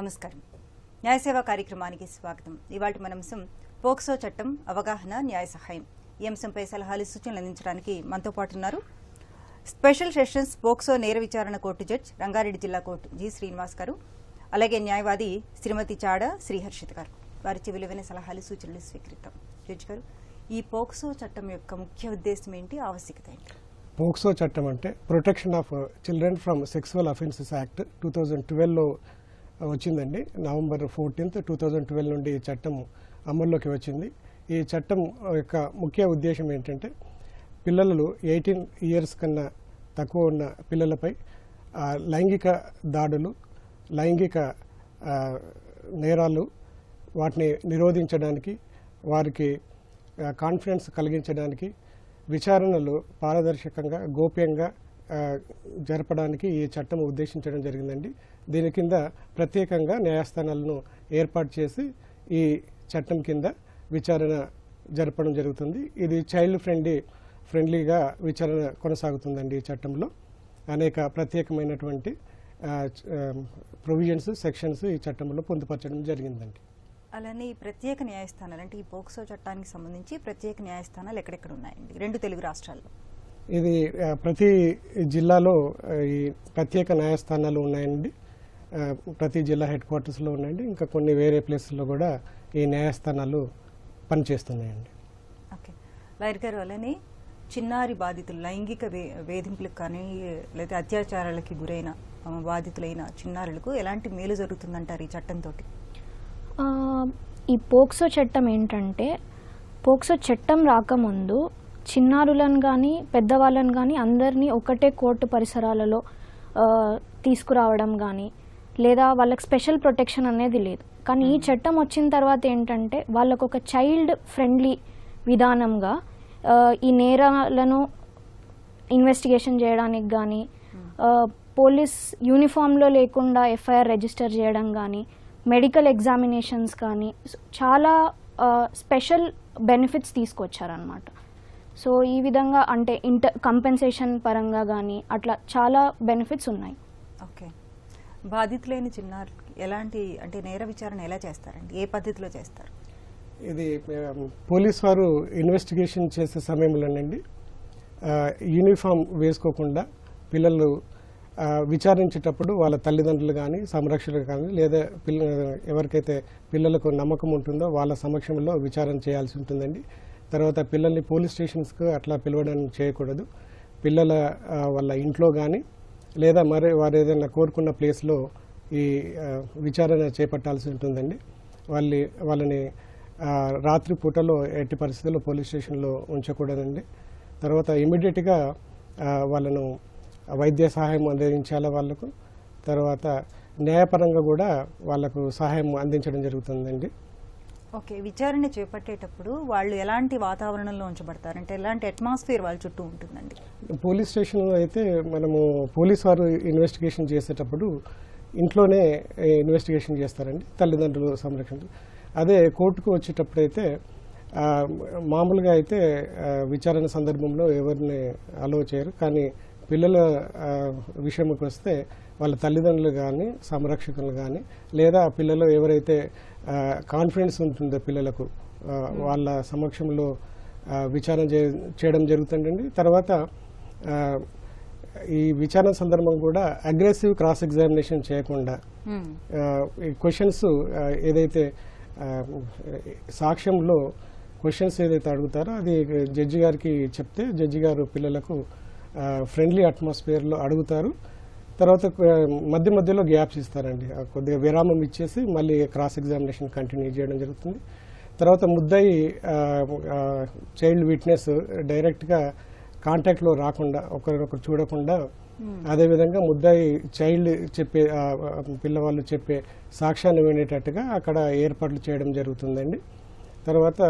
నమస్కారం. న్యాయసేవ కార్యక్రమానికి స్వాగతం. ఇవాటి మన అంశం పోక్సో చట్టం అవగాహన న్యాయ సహాయం. ఈ అంశంపై సలహాలు సూచనలు అందించడానికి మనతో పాటు ఉన్నారు స్పెషల్ సెషన్స్ పోక్సో నేర విచారణ కోర్టు జడ్జ్ రంగారెడ్డి జిల్లా కోర్టు జి. శ్రీనివాస్ గారు. అలాగే న్యాయవాది శ్రీమతి చాడ శ్రీహర్షిత్ గారు. వారి విలువైన సలహాలు సూచనలు స్వీకరిద్దాం. జడ్జి గారు ఈ పోక్సో చట్టం యొక్క ముఖ్య ఉద్దేశం ఏంటి? ఆవశ్యకత ఏంటి? పోక్సో చట్టం అంటే protection of children from sexual offences act two thousand ట్వెల్వ్లో వచ్చిందండి. November fourteenth two thousand twelve నుండి ఈ చట్టం అమల్లోకి వచ్చింది. ఈ చట్టం యొక్క ముఖ్య ఉద్దేశం ఏంటంటే పిల్లలు ఎయిటీన్ ఇయర్స్ కన్నా తక్కువ ఉన్న పిల్లలపై లైంగిక దాడులు లైంగిక నేరాలు వాటిని నిరోధించడానికి వారికి కాన్ఫిడెన్స్ కలిగించడానికి విచారణలు పారదర్శకంగా గోప్యంగా జరపడానికి ఈ చట్టం ఉద్దేశించడం జరిగిందండి. దీని కింద ప్రత్యేకంగా న్యాయస్థానాలను ఏర్పాటు చేసి ఈ చట్టం కింద విచారణ జరపడం జరుగుతుంది. ఇది చైల్డ్ ఫ్రెండ్లీ ఫ్రెండ్లీగా విచారణ కొనసాగుతుందండి ఈ చట్టంలో. అనేక ప్రత్యేకమైనటువంటి ప్రొవిజన్స్ సెక్షన్స్ ఈ చట్టంలో పొందుపరచడం జరిగిందండి. అలానే ఈ ప్రత్యేక న్యాయస్థానాలు అంటే ఈ పోక్సో చట్టానికి సంబంధించి ప్రత్యేక న్యాయస్థానాలు ఎక్కడెక్కడ ఉన్నాయండి? రెండు తెలుగు రాష్ట్రాల్లో. ఇది ప్రతి జిల్లాలో ఈ ప్రత్యేక న్యాయస్థానాలు ఉన్నాయండి. ప్రతి జిల్లా హెడ్ క్వార్టర్స్లో ఉన్నాయండి. ఇంకా కొన్ని వేరే ప్లేసెస్లో కూడా ఈ న్యాయస్థానాలు పనిచేస్తున్నాయండి. ఓకే. లాయర్ గారు అలానే చిన్నారి బాధితులు లైంగిక వే వేధింపులకు కానీ లేదా అత్యాచారాలకి గురైన బాధితులైన చిన్నారులకు ఎలాంటి మేలు జరుగుతుందంటారు ఈ చట్టంతో ఆ, ఈ పోక్సో చట్టం ఏంటంటే పోక్సో చట్టం రాకముందు చిన్నారులను కానీ పెద్దవాళ్ళని కానీ అందరినీ ఒకటే కోర్టు పరిసరాలలో తీసుకురావడం కానీ లేదా వాళ్ళకి స్పెషల్ ప్రొటెక్షన్ అనేది లేదు. కానీ ఈ చట్టం వచ్చిన తర్వాత ఏంటంటే వాళ్ళకు ఒక చైల్డ్ ఫ్రెండ్లీ విధానంగా ఈ నేరాలను ఇన్వెస్టిగేషన్ చేయడానికి కానీ పోలీస్ యూనిఫామ్లో లేకుండా ఎఫ్ఐఆర్ రిజిస్టర్ చేయడం కానీ మెడికల్ ఎగ్జామినేషన్స్ కానీ చాలా స్పెషల్ బెనిఫిట్స్ తీసుకొచ్చారనమాట సో ఈ విధంగా అంటే ఇంటర్ కంపెన్సేషన్ పరంగా కానీ అట్లా చాలా బెనిఫిట్స్ ఉన్నాయి. ఓకే. బాధితులైన చిన్నారులకి ఎలాంటి అంటే నేర విచారణ ఎలా చేస్తారండి? ఏ పద్ధతిలో చేస్తారు? ఇది పోలీస్ వారు ఇన్వెస్టిగేషన్ చేసే సమయంలోనండి. యూనిఫామ్ వేసుకోకుండా పిల్లలు విచారించేటప్పుడు వాళ్ళ తల్లిదండ్రులు కానీ సంరక్షకులు కానీ లేదా పిల్ల ఎవరికైతే పిల్లలకు నమ్మకం ఉంటుందో వాళ్ళ సమక్షంలో విచారణ చేయాల్సి ఉంటుందండి. తర్వాత పిల్లల్ని పోలీస్ స్టేషన్స్కి అట్లా పిలవడం చేయకూడదు. పిల్లల వాళ్ళ ఇంట్లో కానీ లేదా మరి వారు ఏదైనా కోరుకున్న ప్లేస్లో ఈ విచారణ చేపట్టాల్సి ఉంటుందండి. వాళ్ళ వాళ్ళని రాత్రి పూటలో ఎట్టి పరిస్థితుల్లో పోలీస్ స్టేషన్లో ఉంచకూడదండి. తర్వాత ఇమీడియట్గా వాళ్ళను వైద్య సహాయం అందించాలి వాళ్ళకు. తర్వాత న్యాయపరంగా కూడా వాళ్ళకు సహాయం అందించడం జరుగుతుందండి. ఓకే విచారణ చేపట్టేటప్పుడు వాళ్ళు ఎలాంటి వాతావరణంలో ఉంచబడతారు? అంటే ఎలాంటి అట్మాస్ఫియర్ వాళ్ళ చుట్టూ ఉంటుందండి? పోలీస్ స్టేషన్లో అయితే మనము పోలీస్ వారు ఇన్వెస్టిగేషన్ చేసేటప్పుడు ఇంట్లోనే ఇన్వెస్టిగేషన్ చేస్తారండి తల్లిదండ్రులు సంరక్షణ. అదే కోర్టుకు వచ్చేటప్పుడు అయితే మామూలుగా అయితే విచారణ సందర్భంలో ఎవరిని అలో చేయరు. కానీ పిల్లల విషయంకి వస్తే వాళ్ళ తల్లిదండ్రులు కానీ సంరక్షకులు కానీ లేదా పిల్లలు ఎవరైతే కాన్ఫిడెన్స్ ఉంటుందో పిల్లలకు వాళ్ళ సమక్షంలో విచారణ చే- చేయడం జరుగుతుందండి. తర్వాత ఈ విచారణ సందర్భం కూడా అగ్రెసివ్ క్రాస్ ఎగ్జామినేషన్ చేయకుండా ఈ క్వశ్చన్స్ ఏదైతే సాక్ష్యంలో క్వశ్చన్స్ ఏదైతే అడుగుతారో అది జడ్జి గారికి చెప్తే జడ్జి గారు పిల్లలకు ఫ్రెండ్లీ అట్మాస్ఫియర్లో అడుగుతారు. తర్వాత మధ్య మధ్యలో గ్యాప్స్ ఇస్తారండి. కొద్దిగా విరామం ఇచ్చేసి మళ్ళీ క్రాస్ ఎగ్జామినేషన్ కంటిన్యూ చేయడం జరుగుతుంది. తర్వాత ముద్దాయి చైల్డ్ విట్నెస్ డైరెక్ట్గా కాంటాక్ట్లో రాకుండా ఒకరినొకరు చూడకుండా అదేవిధంగా ముద్దాయి చైల్డ్ చెప్పే పిల్లవాళ్ళు చెప్పే సాక్ష్యాన్ని వినేటట్టుగా అక్కడ ఏర్పాట్లు చేయడం జరుగుతుందండి. తర్వాత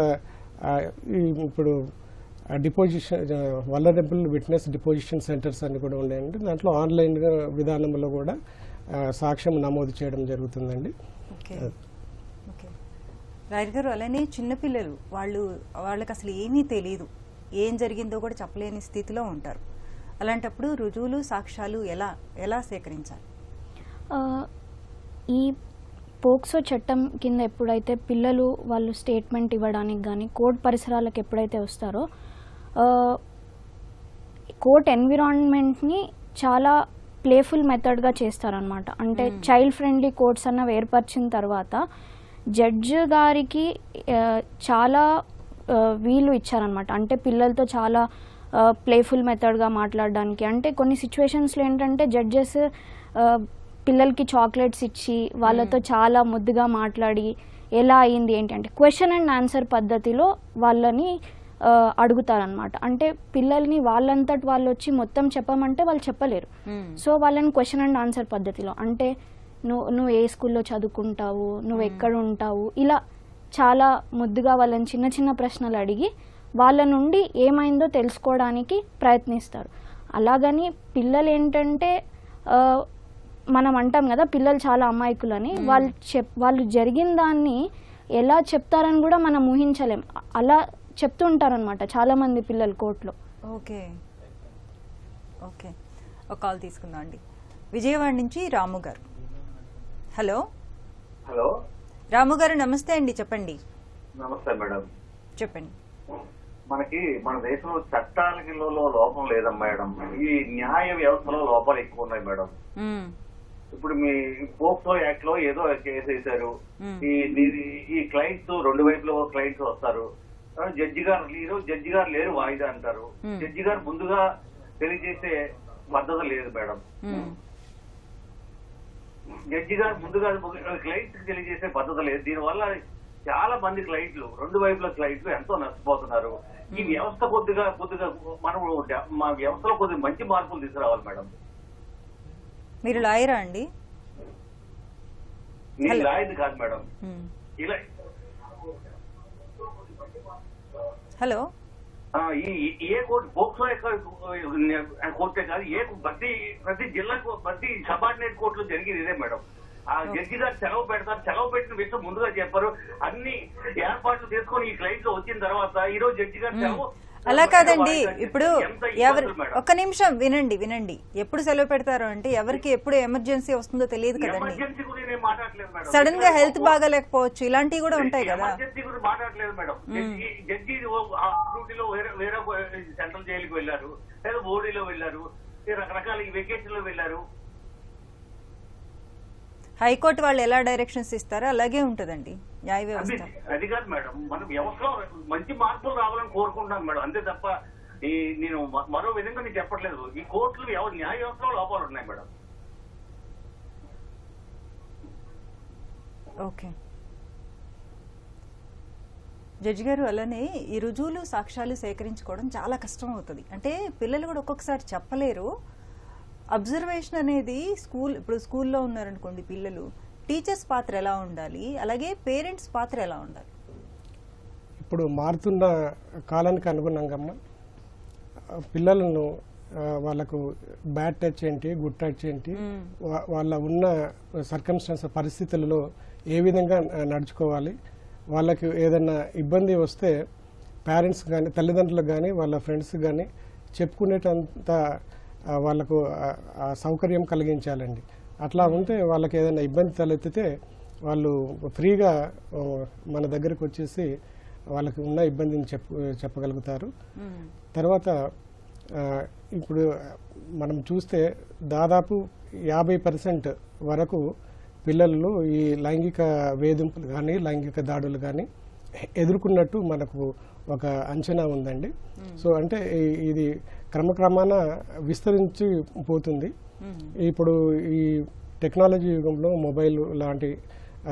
ఇప్పుడు deposition vulnerable witness deposition centres అని కూడా ఉన్నాయండి. దాంట్లో ఆన్లైన్ విధానంలో కూడా సాక్ష్యం నమోదు చేయడం జరుగుతుందండి. ఓకే. ఓకే. రాయర్ గారు అలానే చిన్నపిల్లలు వాళ్ళు వాళ్ళకి అసలు ఏమీ తెలియదు ఏం జరిగిందో కూడా చెప్పలేని స్థితిలో ఉంటారు. అలాంటప్పుడు రుజువులు సాక్ష్యాలు ఎలా ఎలా సేకరించాలి? ఆ, ఈ పోక్సో చట్టం కింద ఎప్పుడైతే పిల్లలు వాళ్ళు స్టేట్మెంట్ ఇవ్వడానికి కానీ కోర్ట్ పరిసరాలకు ఎప్పుడైతే వస్తారో కోర్ట్ ఎన్విరాన్మెంట్ని చాలా ప్లేఫుల్ మెథడ్గా చేస్తారనమాట అంటే చైల్డ్ ఫ్రెండ్లీ కోర్ట్స్ అన్నవి ఏర్పరిచిన తర్వాత జడ్జ్ గారికి చాలా వీలు ఇచ్చారనమాట అంటే పిల్లలతో చాలా ప్లేఫుల్ మెథడ్గా మాట్లాడడానికి. అంటే కొన్ని సిచ్యువేషన్స్లో ఏంటంటే జడ్జెస్ పిల్లలకి చాక్లెట్స్ ఇచ్చి వాళ్ళతో చాలా ముద్దుగా మాట్లాడి ఎలా అయింది ఏంటి అంటే క్వశ్చన్ అండ్ ఆన్సర్ పద్ధతిలో వాళ్ళని అడుగుతారనమాట అంటే పిల్లల్ని వాళ్ళంతటి వాళ్ళు వచ్చి మొత్తం చెప్పమంటే వాళ్ళు చెప్పలేరు. సో వాళ్ళని క్వశ్చన్ అండ్ ఆన్సర్ పద్ధతిలో. అంటే నువ్వు నువ్వు ఏ స్కూల్లో చదువుకుంటావు? నువ్వు ఎక్కడ ఉంటావు? ఇలా చాలా ముద్దుగా వాళ్ళని చిన్న చిన్న ప్రశ్నలు అడిగి వాళ్ళ నుండి ఏమైందో తెలుసుకోవడానికి ప్రయత్నిస్తారు. అలాగని పిల్లలు ఏంటంటే మనం అంటాం కదా పిల్లలు చాలా అమాయకులని. వాళ్ళు చెప్ వాళ్ళు జరిగిన దాన్ని ఎలా చెప్తారని కూడా మనం ఊహించలేం. అలా చెప్తూ ఉంటారనమాట చాలా మంది పిల్లలు కోర్టులో. ఓకే. ఓకే. ఒక కాల్ తీసుకుందాం అండి. విజయవాడ నుంచి రాము గారు. హలో? హలో. రాము గారు నమస్తే అండి చెప్పండి. నమస్తే మేడం. చెప్పండి. మనకి మన దేశంలో చట్టాలకి లో- లో లోపం లేదమ్మా మేడం. ఈ న్యాయ వ్యవస్థలో లోపాలు ఎక్కువ ఉన్నాయి మేడం. ఇప్పుడు మీ పోక్సో యాక్ట్లో ఏదో కేసు వేశారు. ఈ ఈ- క్లయింట్స్ రెండు వైపులో క్లయింట్స్ వస్తారు. జడ్జి గారు లేరు జడ్జి గారు లేరు వాయిదా అంటారు మ్మ్. జడ్జి గారు ముందుగా తెలియజేసే పద్ధతి లేదు మేడం మ్మ్. జడ్జి గారు ముందుగా క్లయింట్స్కి తెలియజేసే పద్ధతి లేదు దీనివల్ల చాలా మంది క్లయింట్లు రెండు వైపుల క్లయింట్లు ఎంతో నష్టపోతున్నారు ఈ వ్యవస్థ కొద్దిగా కొద్దిగా మనం మా వ్యవస్థలో కొద్దిగా మంచి మార్పులు తీసుకురావాలి మేడం మీరు లాయరా అండి నేను. లాయర్ది కాదు మేడం. ఇలా హలో. ఈ ఈ- ఏ కోర్టు కాదు ఏ ప్రతి ప్రతి జిల్లాకు ప్రతి సబార్డినేట్ కోర్టులో జరిగేది ఇదే మేడం. ఆ జడ్జి గారు సెలవు పెడతారు సెలవు పెట్టిన విషయం ముందుగా చెప్పారు. అన్ని ఏర్పాట్లు తీసుకొని ఈ క్లయింట్లో వచ్చిన తర్వాత ఈ రోజు జడ్జి గారు సెలవు అలా కాదండి. ఇప్పుడు ఎవరు. ఒక్క నిమిషం వినండి వినండి. ఎప్పుడు సెలవు పెడతారు అంటే ఎవరికి ఎప్పుడు ఎమర్జెన్సీ వస్తుందో తెలియదు కదండి. సడన్గా హెల్త్ బాగాలేకపోవచ్చు ఇలాంటివి కూడా ఉంటాయి కదా. మాట్లాడలేదు మేడం. జడ్జి సెంట్రల్ జైలుకి వెళ్ళారు లేదా రకరకాల వెకేషన్లో వెళ్ళారు. హైకోర్టు వాళ్ళు ఎలా డైరెక్షన్స్ ఇస్తారో అలాగే ఉంటదండి. న్యాయ వ్యవస్థ. అది కాదు మేడం మన వ్యవస్థలో మంచి మార్పులు రావాలని కోరుకుంటున్నాను మేడం అంతే తప్ప ఈ నేను మరో విధంగా నేను చెప్పట్లేదు. ఈ కోర్టులు న్యాయ వ్యవస్థలో లోపాలు ఉన్నాయి మేడం. ఓకే. జడ్జి గారు అలానే ఈ రుజువులు సాక్ష్యాలు సేకరించుకోవడం చాలా కష్టం అవుతుంది అంటే పిల్లలు కూడా ఒక్కొక్కసారి చెప్పలేరు. అబ్జర్వేషన్ అనేది స్కూల్ ఇప్పుడు స్కూల్లో ఉన్నారనుకోండి పిల్లలు టీచర్స్ పాత్ర ఎలా ఉండాలి? అలాగే పేరెంట్స్ పాత్ర ఎలా ఉండాలి? ఇప్పుడు మారుతున్న కాలానికి అనుగుణంగా పిల్లలను వాళ్ళకు బ్యాడ్ టచ్ ఏంటి గుడ్ టచ్ ఏంటి వాళ్ళ ఉన్న సర్కమ్స్టాన్స్ పరిస్థితులలో ఏ విధంగా నడుచుకోవాలి? వాళ్ళకి ఏదైనా ఇబ్బంది వస్తే పేరెంట్స్ కానీ తల్లిదండ్రులకు కానీ వాళ్ళ ఫ్రెండ్స్ కానీ చెప్పుకునేటంత వాళ్ళకు సౌకర్యం కలిగించాలండి. అట్లా ఉంటే వాళ్ళకి ఏదైనా ఇబ్బంది తలెత్తితే వాళ్ళు ఫ్రీగా మన దగ్గరకు వచ్చేసి వాళ్ళకి ఉన్న ఇబ్బందిని చెప్ప చెప్పగలుగుతారు. తర్వాత ఇప్పుడు మనం చూస్తే దాదాపు యాభై పర్సెంట్ వరకు పిల్లల్లో ఈ లైంగిక వేధింపులు కానీ లైంగిక దాడులు కానీ ఎదుర్కొన్నట్టు మనకు ఒక అంచనా ఉందండి. సో అంటే ఇది క్రమక్రమాన విస్తరించి పోతుంది. ఇప్పుడు ఈ టెక్నాలజీ యుగంలో మొబైల్ లాంటి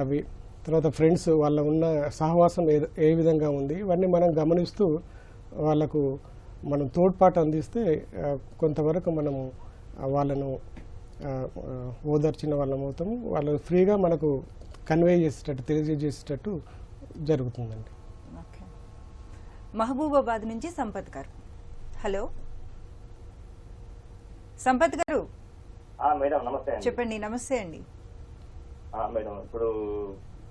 అవి తర్వాత ఫ్రెండ్స్ వాళ్ళ ఉన్న సహవాసం ఏ ఏ విధంగా ఉంది ఇవన్నీ మనం గమనిస్తూ వాళ్ళకు మనం తోడ్పాటు అందిస్తే కొంతవరకు మనము వాళ్ళను ఓదార్చిన వాళ్ళం అవుతాము. వాళ్ళు ఫ్రీగా మనకు కన్వే చేసేటట్టు తెలియజేసేటట్టు జరుగుతుందండి. ఓకే. మహబూబాబాద్ నుంచి సంపత్ గారు. హలో? సంపత్ గారు? ఆ, మేడం నమస్తే అండి. చెప్పండి నమస్తే అండి. ఆ, మేడం ఇప్పుడు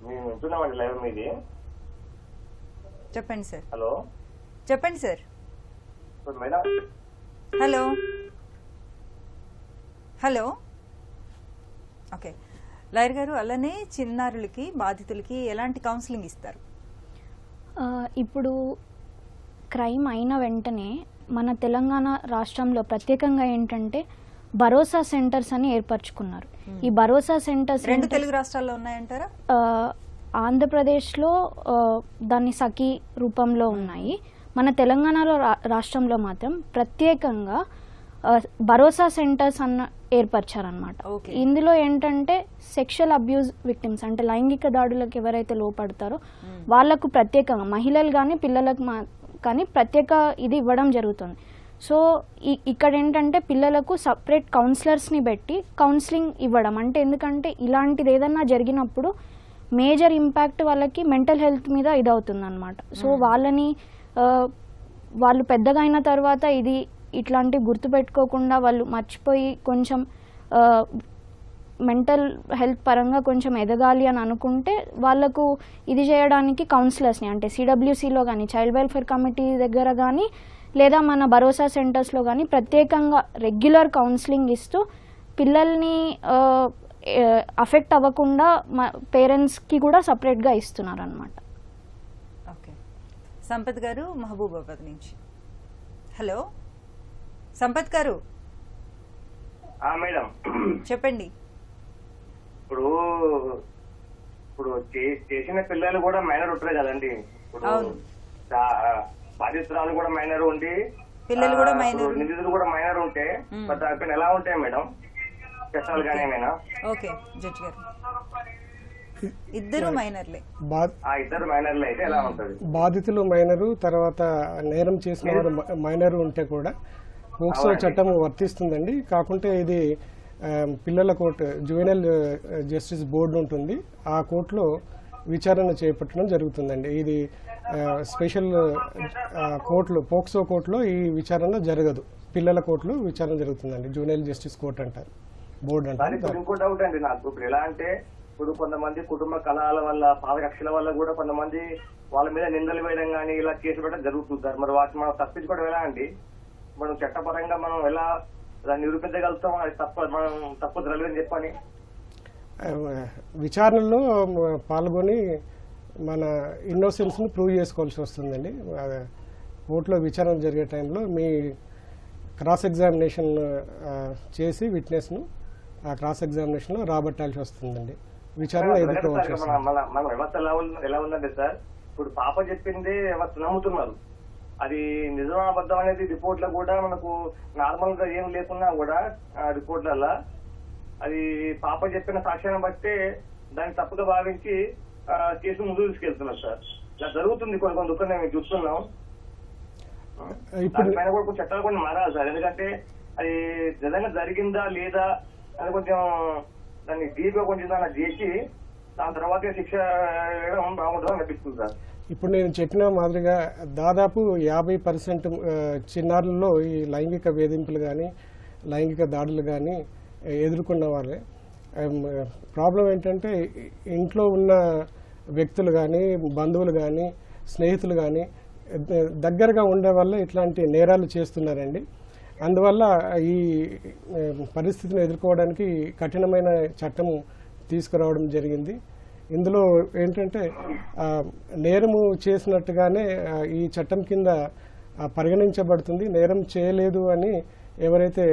మేము వింటున్నామండి లైవ్ మీది. చెప్పండి సార్. హలో? చెప్పండి sir. Madam? Hello? Hello? Okay. Lawyer గారు అలానే చిన్నారులకి బాధితులకి ఎలాంటి కౌన్సిలింగ్ ఇస్తారు? ఇప్పుడు క్రైమ్ అయిన వెంటనే మన తెలంగాణ రాష్ట్రంలో ప్రత్యేకంగా ఏంటంటే భరోసా సెంటర్స్ అని ఏర్పరచుకున్నారు. ఈ భరోసా సెంటర్స్ రెండు తెలుగు రాష్ట్రాల్లో ఉన్నాయంటారా? ఆంధ్రప్రదేశ్లో దాన్ని సఖీ రూపంలో ఉన్నాయి. మన తెలంగాణలో రా- రాష్ట్రంలో మాత్రం ప్రత్యేకంగా భరోసా సెంటర్స్ అన్న ఏర్పరిచారనమాట. ఇందులో ఏంటంటే సెక్షువల్ అబ్యూజ్ విక్టిమ్స్ అంటే లైంగిక దాడులకు ఎవరైతే లోపడతారో వాళ్ళకు ప్రత్యేకంగా మహిళలు కానీ పిల్లలకు మా కానీ ప్రత్యేక ఇది ఇవ్వడం జరుగుతుంది. సో ఇక్కడ ఏంటంటే పిల్లలకు సపరేట్ కౌన్సిలర్స్ని పెట్టి కౌన్సిలింగ్ ఇవ్వడం. అంటే ఎందుకంటే ఇలాంటిది ఏదన్నా జరిగినప్పుడు మేజర్ ఇంపాక్ట్ వాళ్ళకి మెంటల్ హెల్త్ మీద ఇదవుతుంది అనమాట సో వాళ్ళని వాళ్ళు పెద్దగా అయిన తర్వాత ఇది ఇట్లాంటివి గుర్తుపెట్టుకోకుండా వాళ్ళు మర్చిపోయి కొంచెం మెంటల్ హెల్త్ పరంగా కొంచెం ఎదగాలి అని అనుకుంటే వాళ్ళకు ఇది చేయడానికి కౌన్సిలర్స్ని అంటే సిడబ్ల్యూసీలో కానీ చైల్డ్ వెల్ఫేర్ కమిటీ దగ్గర కానీ లేదా మన భరోసా సెంటర్స్లో కానీ ప్రత్యేకంగా రెగ్యులర్ కౌన్సిలింగ్ ఇస్తూ పిల్లల్ని అఫెక్ట్ అవ్వకుండా పేరెంట్స్కి కూడా సపరేట్గా ఇస్తున్నారు అనమాట ఓకే. సంపత్ గారు మహబూబాబాద్ నుంచి. హలో? సంపత్ గారు. ఆ, మేడం. చెప్పండి. ఇప్పుడు ఇప్పుడు చేసిన పిల్లలు కూడా మైనర్ ఉంటారు కదండి. ఇప్పుడు బాధితురాలు కూడా మైనర్ ఉండి పిల్లలు కూడా. ఇప్పుడు నిందితులు కూడా మైనర్ ఉంటే దానిపైన ఎలా ఉంటాయి మేడం? చట్టాలు కానీ ఏమైనా? ఓకే జడ్జి గారు. ఇద్దరు మైనర్లే. బా ఆ ఇద్దరు మైనర్లు అయితే ఎలా ఉంటది? బాధితులు మైనరు తర్వాత నేరం చేసిన వారు మైనరు ఉంటే కూడా పోక్సో. చట్టం వర్తిస్తుందండి. కాకుంటే ఇది పిల్లల కోర్టు జువెనల్ జస్టిస్ బోర్డు ఉంటుంది. ఆ కోర్టులో విచారణ చేపట్టడం జరుగుతుందండి. ఇది స్పెషల్ కోర్టులో పోక్సో కోర్టులో ఈ విచారణ జరగదు. పిల్లల కోర్టులో విచారణ జరుగుతుందండి. జూనియర్ జస్టిస్ కోర్టు అంటారు. బోర్డు అంటారు. ఇంకో డౌట్ అండి నాకు. ఇప్పుడు ఎలా అంటే ఇప్పుడు కొంతమంది కుటుంబ కలహాల వల్ల పాదకక్షల వల్ల కూడా కొంతమంది వాళ్ళ మీద నిందలు వేయడం కానీ ఇలా కేసు పెట్టడం జరుగుతుంటారు మరి వాటిని మనం తప్పించుకోవడం ఎలా అండి? మనం చట్టపరంగా మనం ఎలా దాన్ని నిరూపించగలుగుతాం అది తప్ప మనం తప్పు జరగదని చెప్పని విచారణలో పాల్గొని మన ఇన్నోసెన్స్ని ప్రూవ్ చేసుకోవాల్సి వస్తుందండి. కోర్టులో విచారణ జరిగే టైంలో మీ క్రాస్ ఎగ్జామినేషన్ చేసి విట్నెస్ను ఆ క్రాస్ ఎగ్జామినేషన్లో రాబట్టాల్సి వస్తుందండి. విచారణ ఎదుర్కోవాల్సి వస్తుంది. ఎలా ఉంది ఎలా ఉందంటే సార్? ఇప్పుడు పాప చెప్పింది నమ్ముతున్నారు. అది నిజం అబద్ధం అనేది రిపోర్ట్లో కూడా మనకు నార్మల్గా ఏం లేకున్నా కూడా రిపోర్ట్లలో అది పాప చెప్పిన సాక్ష్యాన్ని బట్టే దాన్ని తప్పుగా భావించి కేసు ముందుకు తీసుకెళ్తున్నారు సార్. ఇలా జరుగుతుంది కొన్ని కొన్ని దుఃఖం మేము చూస్తున్నాం. దానిపైన కూడా కొంచెం చట్టాలు కొన్ని మారాలి సార్. ఎందుకంటే అది నిజంగా జరిగిందా లేదా అని కొంచెం దాన్ని డీప్గా కొంచెం దాన్ని చేసి దాని తర్వాత శిక్ష వేయడం బాగుంటుందని అనిపిస్తుంది సార్. ఇప్పుడు నేను చెప్పిన మాదిరిగా దాదాపు యాభై పర్సెంట్ చిన్నారుల్లో ఈ లైంగిక వేధింపులు కానీ లైంగిక దాడులు కానీ ఎదుర్కొన్న వాళ్ళే. ప్రాబ్లం ఏంటంటే ఇంట్లో ఉన్న వ్యక్తులు కానీ బంధువులు కానీ స్నేహితులు కానీ దగ్గరగా ఉండే వల్ల ఇట్లాంటి నేరాలు చేస్తున్నారండి. అందువల్ల ఈ పరిస్థితిని ఎదుర్కోవడానికి కఠినమైన చట్టం తీసుకురావడం జరిగింది. ఇందులో ఏంటంటే నేరము చేసినట్టుగానే ఈ చట్టం కింద పరిగణించబడుతుంది. నేరం చేయలేదు అని ఎవరైతే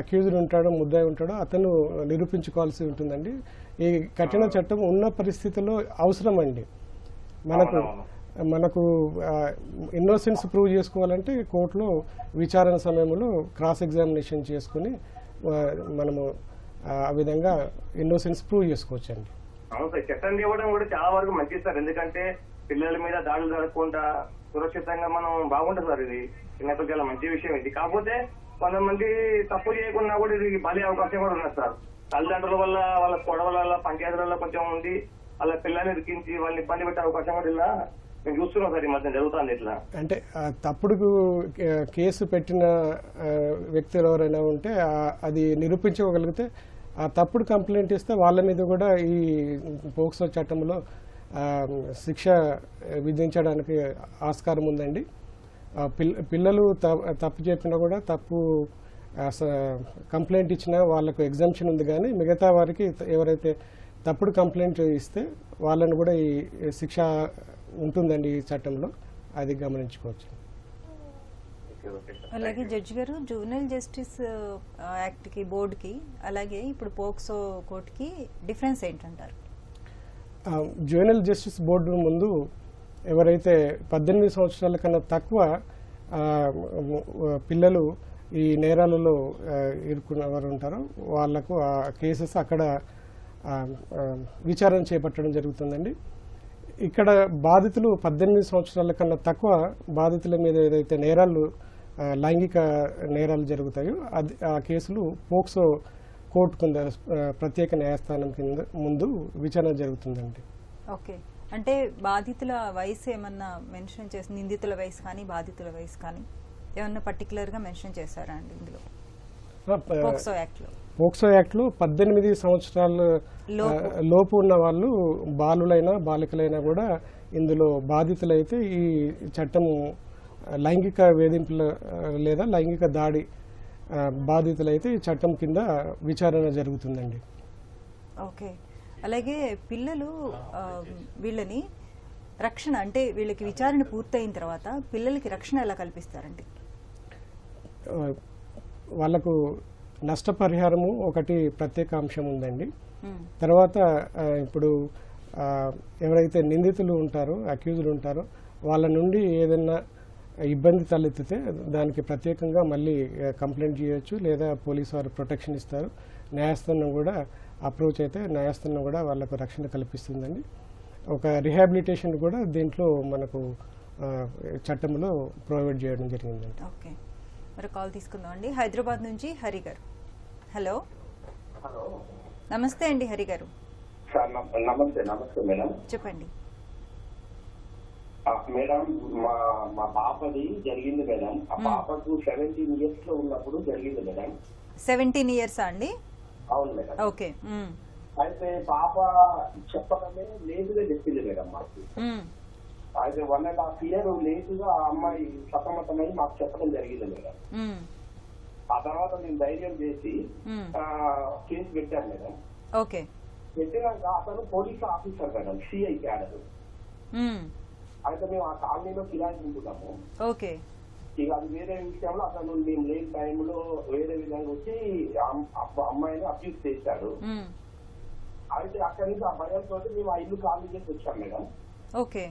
అక్యూజ్డ్ ఉంటాడో ముద్దాయి ఉంటాడో అతను నిరూపించుకోవాల్సి ఉంటుందండి. ఈ కఠిన చట్టం ఉన్న పరిస్థితుల్లో అవసరం అండి మనకు. మనకు ఇన్నోసెన్స్ ప్రూవ్ చేసుకోవాలంటే కోర్టులో విచారణ సమయంలో క్రాస్ ఎగ్జామినేషన్ చేసుకుని మనము ఆ విధంగా ఇన్నోసెన్స్ ప్రూవ్ చేసుకోవచ్చండి. అవును సార్ చట్టం ఇవ్వడం కూడా చాలా వరకు మంచిది సార్. ఎందుకంటే పిల్లల మీద దాడులు జరగకుండా సురక్షితంగా మనం బాగుంటుంది సార్ ఇది. చిన్నపిల్లల చాలా మంచి విషయం ఇది. కాకపోతే కొంతమంది తప్పు చేయకుండా కూడా ఇది బలి అవకాశం కూడా ఉన్నది సార్. తల్లిదండ్రుల వల్ల వాళ్ళ గొడవల వల్ల పంచాయతీల కొంచెం ఉంది. వాళ్ళ పిల్లల్ని ఇరికించి వాళ్ళని ఇబ్బంది పెట్టే అవకాశం కూడా ఇలా మేము చూస్తున్నాం సార్ ఈ మధ్య జరుగుతుంది ఇట్లా. అంటే తప్పుడు కేసు పెట్టిన వ్యక్తులు ఎవరైనా ఉంటే అది నిరూపించగలిగితే ఆ తప్పుడు కంప్లైంట్ ఇస్తే వాళ్ళ మీద కూడా ఈ పోక్సో చట్టంలో శిక్ష విధించడానికి ఆస్కారం ఉందండి. ఆ పిల్లలు త- తప్పు చెప్పినా కూడా తప్పు కంప్లైంట్ ఇచ్చినా వాళ్ళకు ఎగ్జామ్షన్ ఉంది కానీ మిగతా వారికి ఎవరైతే తప్పుడు కంప్లైంట్ ఇస్తే వాళ్ళని కూడా ఈ శిక్ష ఉంటుందండి ఈ చట్టంలో. అది గమనించుకోవచ్చు. అలాగే జడ్జి గారు జూనల్ జస్టిస్ యాక్ట్కి బోర్డుకి అలాగే ఇప్పుడు పోక్సో కోర్టుకి డిఫరెన్స్ ఏంటంటారు? జ్యువెనల్ జస్టిస్ బోర్డు ముందు ఎవరైతే పద్దెనిమిది సంవత్సరాల కన్నా తక్కువ పిల్లలు ఈ నేరాలలో ఆ, ఇరుక్కున్న వారు ఉంటారో వాళ్ళకు ఆ కేసెస్ అక్కడ విచారణ చేపట్టడం జరుగుతుందండి. ఇక్కడ బాధితులు పద్దెనిమిది సంవత్సరాల కన్నా తక్కువ బాధితుల మీద ఏదైతే నేరాలు లైంగిక నేరాలు జరుగుతాయో. అది ఆ కేసులు పోక్సో కోర్టు కింద ప్రత్యేక న్యాయస్థానం కింద ముందు విచారణ జరుగుతుందండి. ఓకే. అంటే బాధితుల వయసు ఏమన్నా మెన్షన్ చేసి నిందితుల వయసు కానీ బాధితుల వయసు కానీ ఏమన్నా పర్టికులర్గా మెన్షన్ చేశారా అండి ఇందులో? పోక్సో యాక్ట్లో. పోక్సో యాక్ట్లో పద్దెనిమిది సంవత్సరాల లోపు. ఉన్న వాళ్ళు బాలులైనా బాలికలైనా కూడా ఇందులో బాధితులైతే ఈ చట్టము లైంగిక వేధింపుల లేదా లైంగిక దాడి బాధితులైతే ఈ చట్టం కింద విచారణ జరుగుతుందండి. ఓకే. అలాగే పిల్లలు వీళ్ళని రక్షణ అంటే వీళ్ళకి విచారణ పూర్తయిన తర్వాత పిల్లలకి రక్షణ ఎలా కల్పిస్తారండి? వాళ్ళకు నష్టపరిహారము ఒకటి ప్రత్యేక అంశం ఉందండి. తర్వాత ఇప్పుడు ఎవరైతే నిందితులు ఉంటారో అక్యూజులు ఉంటారో వాళ్ళ నుండి ఏదైనా ఇబ్బంది తలెత్తితే దానికి ప్రత్యేకంగా మళ్ళీ కంప్లైంట్ చేయొచ్చు లేదా పోలీసు వారు ప్రొటెక్షన్ ఇస్తారు. న్యాయస్థానం కూడా అప్రోచ్ అయితే న్యాయస్థానం కూడా వాళ్ళకు రక్షణ కల్పిస్తుందండి. ఒక రిహాబిలిటేషన్ కూడా దీంట్లో మనకు చట్టంలో ప్రొవైడ్ చేయడం జరిగిందండి. ఓకే. మరి కాల్ తీసుకుందాం అండి. హైదరాబాద్ నుంచి హరి గారు. హలో. హలో. నమస్తే అండి హరి గారు. నమస్తే నమస్తే మేడం. చెప్పండి. మేడం మా మా పాపది జరిగింది మేడం ఆ. పాపకు సెవెంటీన్ ఇయర్స్లో ఉన్నప్పుడు జరిగింది మేడం సెవెంటీన్ ఇయర్స్ అండి అవును మేడం ఓకే. అయితే పాప చెప్పడమే లేటుగా చెప్పింది మేడం మాకు. అయితే వన్ అండ్ హాఫ్ ఇయర్ లేటుగా ఆ అమ్మాయి సతమతమై మాకు చెప్పడం జరిగింది మేడం. ఆ తర్వాత నేను ధైర్యం చేసి కేసు పెట్టాను మేడం ఓకే పెట్టినాక అతను police officer madam CI cadre. అయితే మేము ఆ కాలనీలో కిరాయి ఉంటున్నాము ఓకే ఇక అది వేరే విషయంలో అతను మేము లేని టైంలో వేరే విధంగా వచ్చి అమ్మాయిని అబ్యూస్ చేశాడు. అయితే అక్కడి నుంచి ఆ భయంతో మేము ఆ ఇల్లు ఖాళీ చేసి వచ్చాం మేడం ఓకే.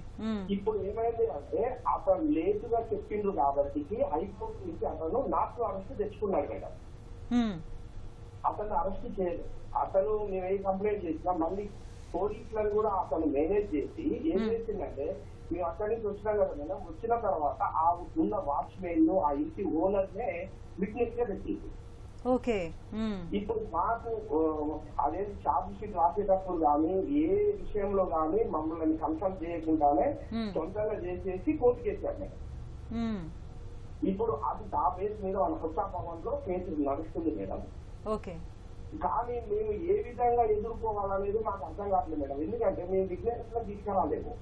ఇప్పుడు ఏమైంది అంటే అతను లేటుగా చెప్పిండ్రు కాబట్టి హైకోర్టు నుంచి అతను నాకు అరెస్ట్ తెచ్చుకున్నాడు మేడం. అతను అరెస్ట్ చేయలేదు అతను మేము ఏ కంప్లైంట్ చేసినా మళ్ళీ పోలీసులను కూడా అతను మేనేజ్ చేసి ఏం. చేసిందంటే మేము అక్కడి నుంచి వచ్చినాం కదా మేడం వచ్చిన తర్వాత ఆ ఉన్న వాచ్మెన్ ఆ ఇంటి ఓనర్ నే విట్నెస్గా పెట్టింది ఓకే. ఇప్పుడు మాకు అదే ఛార్జ్ షీట్ రాసేటప్పుడు కానీ ఏ విషయంలో కానీ మమ్మల్ని కన్సల్ట్ చేయకుండానే. సొంతంగా చేసేసి మేడం మ్మ్. ఇప్పుడు అది ఆ బేస్ మీద మన కొత్త భవన్లో కేసు నడుస్తుంది మేడం ఓకే కానీ మేము ఏ విధంగా ఎదుర్కోవాలనేది మాకు అర్థం కావట్లేదు మేడం ఎందుకంటే మేము విజ్ఞానం లో తీసుకురాలేము.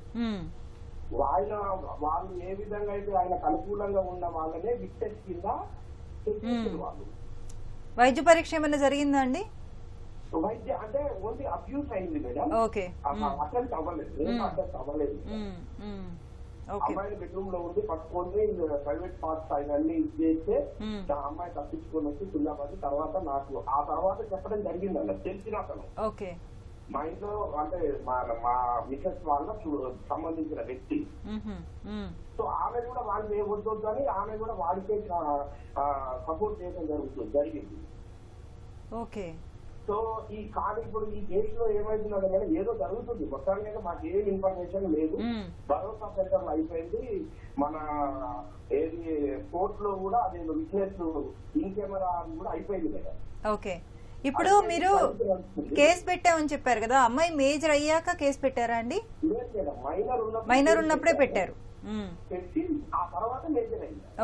ఆయన వాళ్ళు ఏ విధంగా అయితే ఆయనకు అనుకూలంగా ఉన్న వాళ్ళనే విక్టెస్ కింద. వాళ్ళు. వైద్య పరీక్ష ఏమైనా జరిగిందా అండి? వైద్య అంటే ఓన్లీ అబ్యూస్ అయింది మేడం. ఓకే. అటెంప్ట్ అవ్వలేదు. అటెంప్ట్ అవ్వలేదు అమ్మాయి బెడ్రూమ్లో ఉండి పట్టుకొని ప్రైవేట్ పార్ట్స్ అవన్నీ ఇచ్చేస్తే Hmm. ఆ అమ్మాయి తప్పించుకొని వచ్చి పిల్లపడి తర్వాత నాకు. ఆ తర్వాత చెప్పడం జరిగింది అన్న తెలిసిన అతను. ఓకే. మా ఇంట్లో అంటే మా మా మిసెస్ వాళ్ళ సంబంధించిన వ్యక్తి. సో ఆమె కూడా వాళ్ళు చేయవద్దు అని ఆమె కూడా వాడికే సపోర్ట్ చేయడం జరుగుతుంది జరిగింది. ఓకే. సో ఈ కానీ ఇప్పుడు ఈ కేసులో ఏమైతుందంటే మేడం ఏదో జరుగుతుంది. మొత్తానికి మాకు ఏం ఇన్ఫర్మేషన్ లేదు. భరోసా సెంటర్ అయిపోయింది. మన ఏది కోర్ట్లో కూడా అదే విట్నెస్ ఇన్ కెమెరా కూడా అయిపోయింది మేడం ఓకే. ఇప్పుడు మీరు కేసు పెట్టామని చెప్పారు కదా అమ్మాయి మేజర్ అయ్యాక కేసు పెట్టారా అండి? మైనర్ ఉన్నప్పుడు పెట్టారు.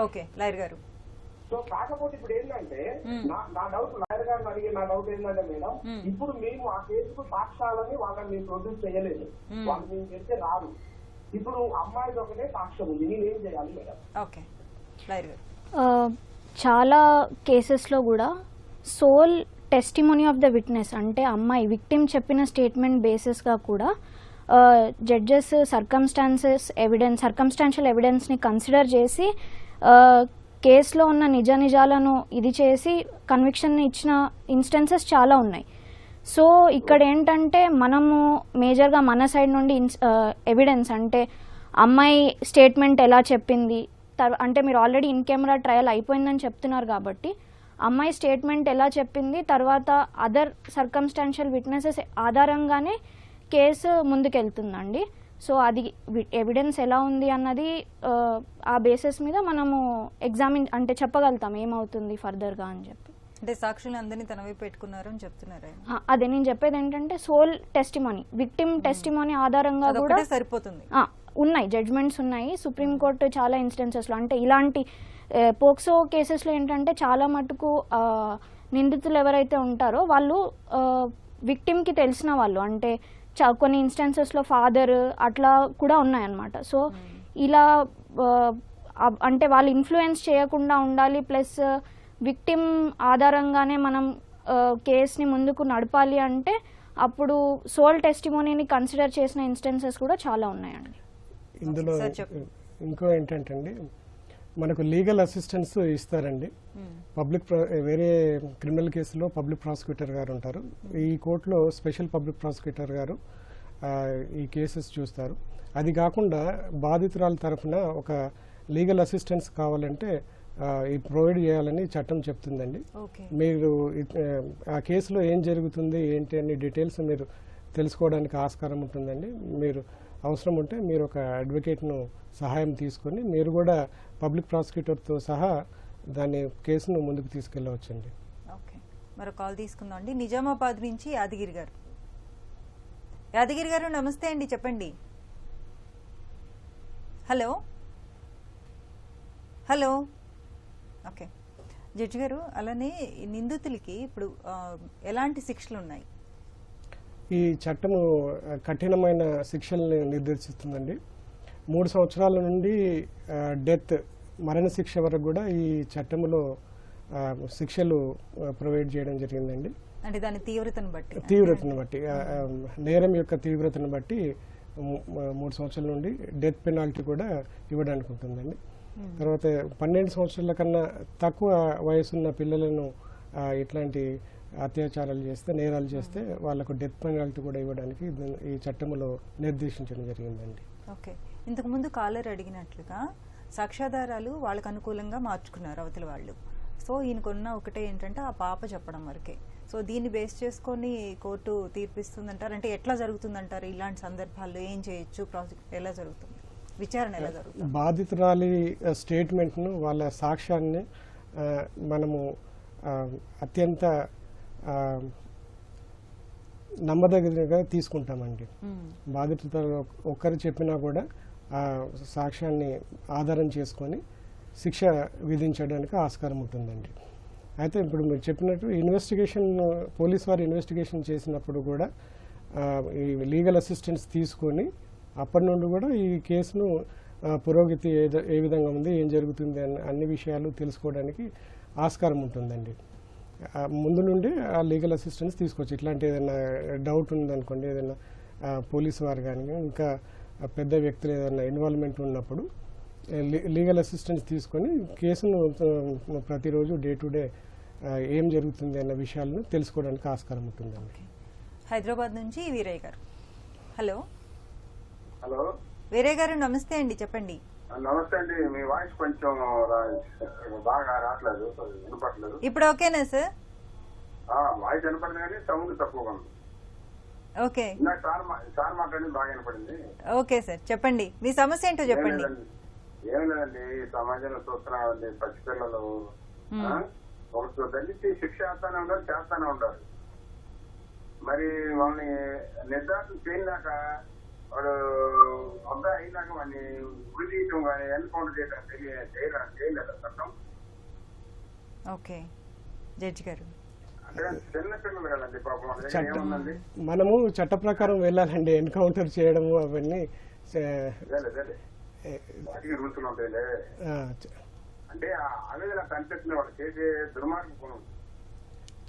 ఓకే లాయర్ గారు. సో కాకపోతే ఇప్పుడు ఏంటంటే. నా డౌట్ లాయర్ గారిని అడిగే నా డౌట్ ఏంటంటే మేడం. ఇప్పుడు మేము ఆ కేసుకు సాక్ష్యాలని వాళ్ళని మేము ప్రొడ్యూస్ చేయలేదు. వాళ్ళు మేము చేస్తే రాదు. ఇప్పుడు అమ్మాయిది ఒకటే సాక్ష్యం ఉంది నేను ఏం చేయాలి మేడం? ఓకే లాయర్ గారు. చాలా కేసెస్లో కూడా sole testimony of the witness అంటే అమ్మాయి విక్టిమ్ చెప్పిన స్టేట్మెంట్ బేసిస్గా కూడా జడ్జెస్ సర్కమ్స్టాన్సెస్ ఎవిడెన్స్ సర్కమ్స్టాన్షియల్ ఎవిడెన్స్ని కన్సిడర్ చేసి కేసులో ఉన్న నిజ నిజాలను ఇది చేసి కన్విక్షన్ ఇచ్చిన ఇన్స్టెన్సెస్ చాలా ఉన్నాయి. సో ఇక్కడ ఏంటంటే మనము మేజర్గా మన సైడ్ నుండి ఎవిడెన్స్ అంటే అమ్మాయి స్టేట్మెంట్ ఎలా చెప్పింది అంటే మీరు ఆల్రెడీ ఇన్ కెమెరా ట్రయల్ అయిపోయిందని చెప్తున్నారు కాబట్టి అమ్మాయి స్టేట్మెంట్ ఎలా చెప్పింది తర్వాత అదర్ సర్కమ్స్టాన్షియల్ విట్నెసెస్ ఆధారంగానే కేసు ముందుకెళ్తుందండి. సో అది ఎవిడెన్స్ ఎలా ఉంది అన్నది ఆ, బేసిస్ మీద మనము ఎగ్జామిన్ అంటే చెప్పగలుగుతాం ఏమవుతుంది ఫర్దర్గా అని చెప్పి. అంటే సాక్షులు అందరినీ తన వైపు పెట్టుకున్నారు అని చెప్తున్నారు అదే నేను చెప్పేది ఏంటంటే సోల్ టెస్టిమోనీ విక్టిమ్ టెస్టిమోనీ ఆధారంగా కూడా సరిపోతుంది. ఉన్నాయి జడ్జ్మెంట్స్ ఉన్నాయి. సుప్రీంకోర్టు చాలా ఇన్స్టెన్సెస్లో అంటే ఇలాంటి పోక్సో కేసెస్లో ఏంటంటే చాలా మటుకు నిందితులు ఎవరైతే ఉంటారో వాళ్ళు విక్టిమ్కి తెలిసిన వాళ్ళు. అంటే చా- కొన్ని ఇన్స్టెన్సెస్లో ఫాదర్ అట్లా కూడా ఉన్నాయన్నమాట. సో ఇలా ఆ, అ- అంటే వాళ్ళు ఇన్ఫ్లుయెన్స్ చేయకుండా ఉండాలి ప్లస్ విక్టిమ్ ఆధారంగానే మనం కేస్ని ముందుకు నడపాలి అంటే అప్పుడు సోల్ టెస్టిమోనీని కన్సిడర్ చేసిన ఇన్స్టెన్సెస్ కూడా చాలా ఉన్నాయండి. ఇందులో. ఇంకో ఏంటంటే అండి మనకు లీగల్ అసిస్టెన్స్ ఇస్తారండి. పబ్లిక్ ప్రా- వేరే క్రిమినల్ కేసులో పబ్లిక్ ప్రాసిక్యూటర్ గారు ఉంటారు. ఈ కోర్టులో స్పెషల్ పబ్లిక్ ప్రాసిక్యూటర్ గారు ఈ కేసెస్ చూస్తారు. అది కాకుండా బాధితురాల తరఫున ఒక లీగల్ అసిస్టెన్స్ కావాలంటే ఇది ప్రొవైడ్ చేయాలని చట్టం చెప్తుందండి. మీరు ఆ కేసులో ఏం జరుగుతుంది ఏంటి అనే డీటెయిల్స్ మీరు తెలుసుకోవడానికి ఆస్కారం ఉంటుందండి. మీరు అవసరం ఉంటే మీరు ఒక అడ్వకేట్ను సహాయం తీసుకొని మీరు కూడా పబ్లిక్ ప్రాసిక్యూటర్తో సహా దాని కేసును ముందుకు తీసుకెళ్ళవచ్చండి. ఓకే. మరో కాల్ తీసుకుందాం అండి. నిజామాబాద్ నుంచి యాదగిరి గారు. యాదగిరి గారు నమస్తే అండి. చెప్పండి. హలో? హలో? ఓకే. జడ్జి గారు అలానే నిందితులకి ఇప్పుడు ఎలాంటి శిక్షలు ఉన్నాయి ఈ చట్టము కఠినమైన శిక్షల్ని నిర్దేశిస్తుందండి. మూడు సంవత్సరాల నుండి డెత్ మరణ శిక్ష వరకు కూడా ఈ చట్టములో ఆ, శిక్షలు ప్రొవైడ్ చేయడం జరిగిందండి. అంటే దాని తీవ్రతను బట్టి. తీవ్రతను బట్టి నేరం యొక్క తీవ్రతను బట్టి మూడు సంవత్సరాల నుండి డెత్ పెనాల్టీ కూడా ఇవ్వడానికి ఉంటుందండి తర్వాత పన్నెండు సంవత్సరాల కన్నా తక్కువ వయసున్న పిల్లలను ఇట్లాంటి అత్యాచారాలు చేస్తే నేరాలు చేస్తే వాళ్ళకు డెత్ పెనాల్టీ కూడా ఇవ్వడానికి ఈ చట్టంలో నిర్దేశించడం జరిగిందండి. ఓకే. ఇంతకుముందు కాలర్ అడిగినట్లుగా సాక్ష్యాధారాలు వాళ్ళకు అనుకూలంగా మార్చుకున్నారు అవతల వాళ్ళు. సో ఈయనకున్న ఒకటే ఏంటంటే ఆ పాప చెప్పడం వరకే. సో దీన్ని బేస్ చేసుకొని కోర్టు తీర్పిస్తుందంటారు? అంటే ఎట్లా జరుగుతుందంటారు? ఇలాంటి సందర్భాల్లో ఏం చేయొచ్చు? ప్రాసిక్యూట్ ఎలా జరుగుతుంది? విచారణ ఎలా జరుగుతుంది? బాధితురాలి స్టేట్మెంట్ను వాళ్ళ సాక్ష్యాన్ని మనము అత్యంత నమ్మదగినగా తీసుకుంటామండి. బాధితులు ఒక్కరు చెప్పినా కూడా ఆ సాక్ష్యాన్ని ఆధారం చేసుకొని శిక్ష విధించడానికి ఆస్కారం ఉంటుందండి అయితే ఇప్పుడు మీరు చెప్పినట్టు ఇన్వెస్టిగేషన్ పోలీస్ వారు ఇన్వెస్టిగేషన్ చేసినప్పుడు కూడా ఈ లీగల్ అసిస్టెన్స్ తీసుకొని అప్పటి నుండి కూడా ఈ కేసును పురోగతి ఏ- ఏ విధంగా ఉంది ఏం జరుగుతుంది అని అన్ని విషయాలు తెలుసుకోవడానికి ఆస్కారం ఉంటుందండి. ముందు నుండి ఆ లీగల్ అసిస్టెన్స్ తీసుకోవచ్చు ఇట్లాంటి ఏదైనా డౌట్ ఉందనుకోండి ఏదైనా పోలీసు వారు కానీ ఇంకా పెద్ద వ్యక్తులు ఏదైనా ఇన్వాల్వ్మెంట్ ఉన్నప్పుడు లీగల్ అసిస్టెన్స్ తీసుకొని కేసును ప్రతిరోజు డే టు డే ఏం జరుగుతుంది అన్న విషయాలను తెలుసుకోవడానికి ఆస్కారం ఉంటుందండి హైదరాబాద్ నుంచి వీరయ్య గారు. హలో. హలో. వీరయ్య గారు నమస్తే అండి చెప్పండి. నమస్తే అండి. మీ వాయిస్ కొంచెం బాగా రావట్లేదు. వినపట్లేదు ఇప్పుడు ఓకేనా సార్? ఆ, వాయిస్ వినపడింది కానీ సౌండ్ తక్కువగా ఉంది. ఓకే. సార్ మాట్లాడింది బాగా వినపడింది. ఓకే సార్ చెప్పండి. మీ సమస్య ఏంటో చెప్పండి. ఏం లేదండి సమాజంలో చూస్తున్నామండి పసిపిల్లలు? ఒకటి దళిత శిక్ష చేస్తానే ఉండాలి చేస్తానే ఉండాలి మరి వాళ్ళని నిర్ధారణ చేయలేక వాడు అబ్బాయి అయినాక వాడిని ఉరి తీయటం కానీ ఎన్కౌంటర్ చేయడం చేయలేదా చట్టం? ఓకే. జడ్జి గారు. మనము చట్ట ప్రకారం వెళ్ళాలండి ఎన్కౌంటర్ చేయడము అవన్నీ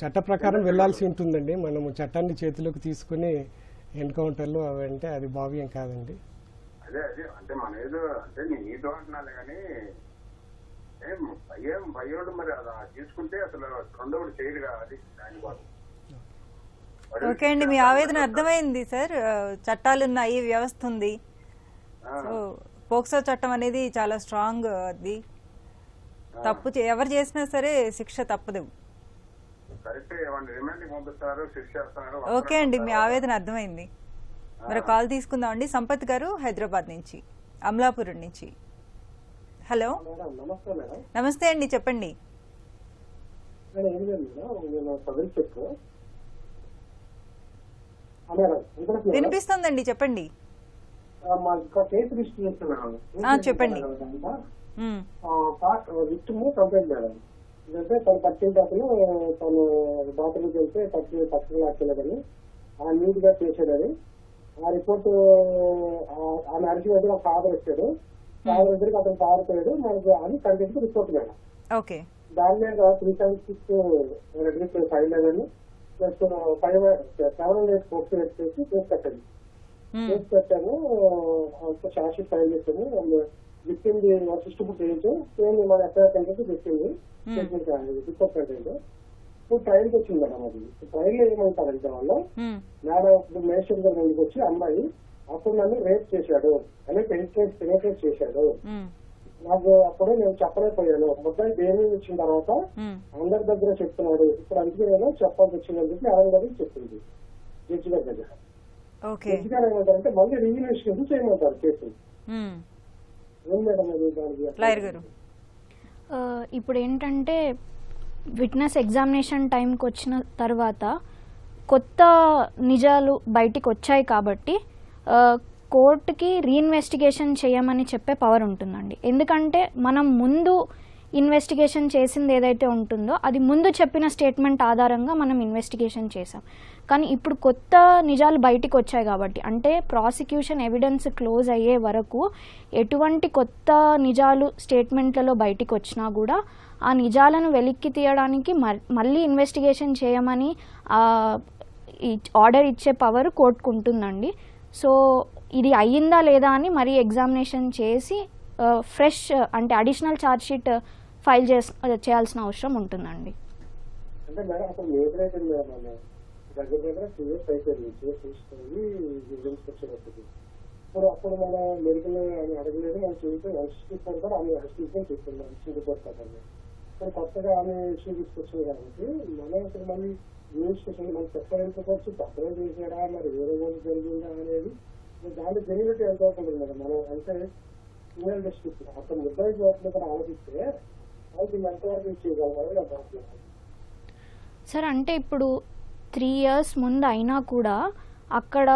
చట్ట ప్రకారం వెళ్ళాల్సి ఉంటుందండి. మనము చట్టాన్ని చేతిలోకి తీసుకుని ఎన్కౌంటర్లు అవి అంటే అది భావ్యం కాదండి. అదే అదే. అంటే మన ఏదో అంటే నేను నీతో అంటున్నాను కానీ ఏం భయోడు మరి అలా తీసుకుంటే అసలు రెండోడు చేయడుగా అది దాని కోసం వాడు ఓకే అండి మీ ఆవేదన అర్థమైంది సార్. చట్టాలు ఉన్నాయి వ్యవస్థ ఉంది. పోక్సో చట్టం అనేది చాలా స్ట్రాంగ్ అది. తప్పు ఎవరు చేసినా సరే శిక్ష తప్పదు. ఓకే అండి మీ ఆవేదన అర్థమైంది. మరి కాల్ తీసుకుందాం అండి సంపత్ గారు హైదరాబాద్ నుంచి అమలాపురం నుంచి. హలో? నమస్తే మేడం. నమస్తే అండి చెప్పండి. వినిపిస్తుందండి చెప్పండి. చెప్పండి. ఇదంటే తను అతను తను బాత్రూమ్కి వెళ్తే పచ్చి పచ్చి లాక్కెళ్ళదని ఆ నీట్గా చేశాడని ఆ రిపోర్ట్ ఆమె దగ్గర ఒక ఫాదర్ వచ్చాడు. ఫాదర్ దగ్గరికి అతను పారిపోయాడు. మనకు అని కంటెంట్ రిపోర్ట్ మేడం ఓకే. దాని మీద three seven six reduce five eleven plus five seven eight fourth వచ్చేసి కేసు కట్టండి కేసు కట్టాము అంత షార్ట్ ఫైల్ చేసాము. విక్టింది సిస్టమ్ బుక్ చేయొచ్చు సేమ్ మన ఎఫ్ఐఆర్ కంటెంట్ చెప్పింది రిపోర్ట్ కంటెంట్ ఇప్పుడు ట్రైల్కి వచ్చింది మేడం అది ట్రైల్ ఏమంటారంటే వాళ్ళు? ఉమ్, మేడం ఇప్పుడు మేనేజర్ గారి వచ్చి అమ్మాయి అప్పుడు నన్ను రేప్ చేశాడు అని పెనిట్రేట్ పెనిట్రేట్ చేశాడు. నాకు అప్పుడే నేను చెప్పలేకపోయాను. మొత్తం దేని ఇచ్చిన తర్వాత అందరి దగ్గర చెప్తున్నాడు. ఇప్పుడు అందుకే నేను చెప్పాల్సి వచ్చిందని చెప్పి ఆయన దగ్గర చెప్పింది? జడ్జి గారి దగ్గర. ఓకే. జడ్జి గారు ఏమంటారంటే మళ్ళీ రీఇన్వెస్టిగేషన్ చేయమంటారు కేసు? ఏం మేడం అది దానికి? ఇప్పుడు ఏంటంటే విట్నెస్ ఎగ్జామినేషన్ టైంకి వచ్చిన తర్వాత కొత్త నిజాలు బయటికి వచ్చాయి కాబట్టి కోర్టుకి రీఇన్వెస్టిగేషన్ చేయమని చెప్పే పవర్ ఉంటుందండి. ఎందుకంటే మనం ముందు ఇన్వెస్టిగేషన్ చేసింది ఏదైతే ఉంటుందో అది ముందు చెప్పిన స్టేట్మెంట్ ఆధారంగా మనం ఇన్వెస్టిగేషన్ చేసాం కానీ ఇప్పుడు కొత్త నిజాలు బయటికి వచ్చాయి కాబట్టి అంటే ప్రాసిక్యూషన్ ఎవిడెన్స్ క్లోజ్ అయ్యే వరకు ఎటువంటి కొత్త నిజాలు స్టేట్మెంట్లలో బయటికి వచ్చినా కూడా ఆ నిజాలను వెలిక్కి తీయడానికి మళ్ళీ ఇన్వెస్టిగేషన్ చేయమని ఆర్డర్ ఇచ్చే పవర్ కోర్టుకు ఉంటుందండి. సో ఇది అయ్యిందా లేదా అని మరీ ఎగ్జామినేషన్ చేసి ఫ్రెష్ అంటే అడిషనల్ ఛార్జ్ షీట్ ఫైల్ చేస్ చేయాల్సిన అవసరం ఉంటుందండి. ఇప్పుడు అప్పుడు మెడికల్ అని అడగలేదు మనం చూస్తే కూడా ఆమె ఇప్పుడు కొత్తగా ఆమె ఇష్యూ తీసుకొచ్చింది కాబట్టి మనం ఇప్పుడు మళ్ళీ ఇన్వెస్టిగేషన్ మనం చెప్పలేకపోవచ్చు తప్పనే చేశాడా మరి వేరే రోజు జరిగిందా అనేది. దాని జెన్యునిటీ ఎంత అవుతుంది మేడం. మనం అంటే సింగల్ డిస్ట్రిక్ట్ అతను ముద్దాయి చోట్ల కూడా ఆలోచిస్తే అది ఎంతవరకు చేయగలమని నాకు అనుకుంటున్నాను సార్ అంటే ఇప్పుడు త్రీ ఇయర్స్ ముందు అయినా కూడా అక్కడ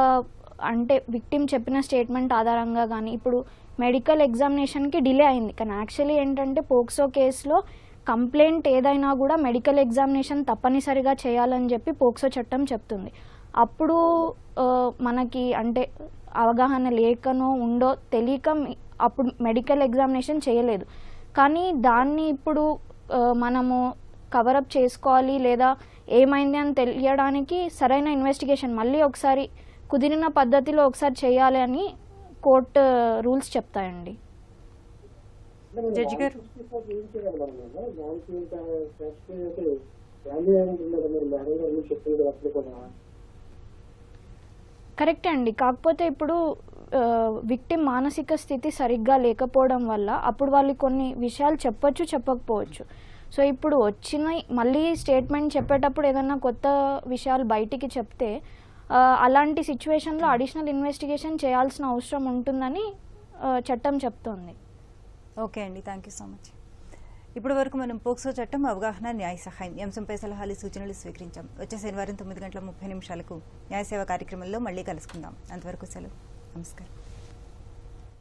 అంటే విక్టిమ్ చెప్పిన స్టేట్మెంట్ ఆధారంగా కానీ ఇప్పుడు మెడికల్ ఎగ్జామినేషన్కి డిలే అయింది. కానీ యాక్చువల్లీ ఏంటంటే పోక్సో కేసులో కంప్లైంట్ ఏదైనా కూడా మెడికల్ ఎగ్జామినేషన్ తప్పనిసరిగా చేయాలని చెప్పి పోక్సో చట్టం చెప్తుంది. అప్పుడు మనకి అంటే అవగాహన లేకనో ఉండో తెలియక అప్పుడు మెడికల్ ఎగ్జామినేషన్ చేయలేదు. కానీ దాన్ని ఇప్పుడు మనము కవరప్ చేసుకోవాలి లేదా ఏమైంది అని తెలియడానికి సరైన ఇన్వెస్టిగేషన్ మళ్ళీ ఒకసారి కుదిరిన పద్ధతిలో ఒకసారి చేయాలి అని కోర్టు రూల్స్ చెప్తాయండి. జడ్జి గారు. కరెక్టే అండి. కాకపోతే ఇప్పుడు విక్టిమ్ మానసిక స్థితి సరిగ్గా లేకపోవడం వల్ల అప్పుడు వాళ్ళు కొన్ని విషయాలు చెప్పొచ్చు చెప్పకపోవచ్చు. సో ఇప్పుడు వచ్చిన మళ్ళీ స్టేట్మెంట్ చెప్పేటప్పుడు ఏదన్నా కొత్త విషయాలు బయటికి చెప్తే అలాంటి సిచ్యువేషన్లో అడిషనల్ ఇన్వెస్టిగేషన్ చేయాల్సిన అవసరం ఉంటుందని చట్టం చెప్తోంది. ఓకే అండి థ్యాంక్ యూ సో మచ్ ఇప్పటి వరకు మనం పోక్సో చట్టం అవగాహన న్యాయ సహాయం అంశంపై సలహాలు సూచనలు స్వీకరించాం. వచ్చే శనివారం తొమ్మిది గంటల ముప్పై నిమిషాలకు న్యాయ సేవ కార్యక్రమంలో మళ్ళీ కలుసుకుందాం. అంతవరకు సెలవు. నమస్కారం.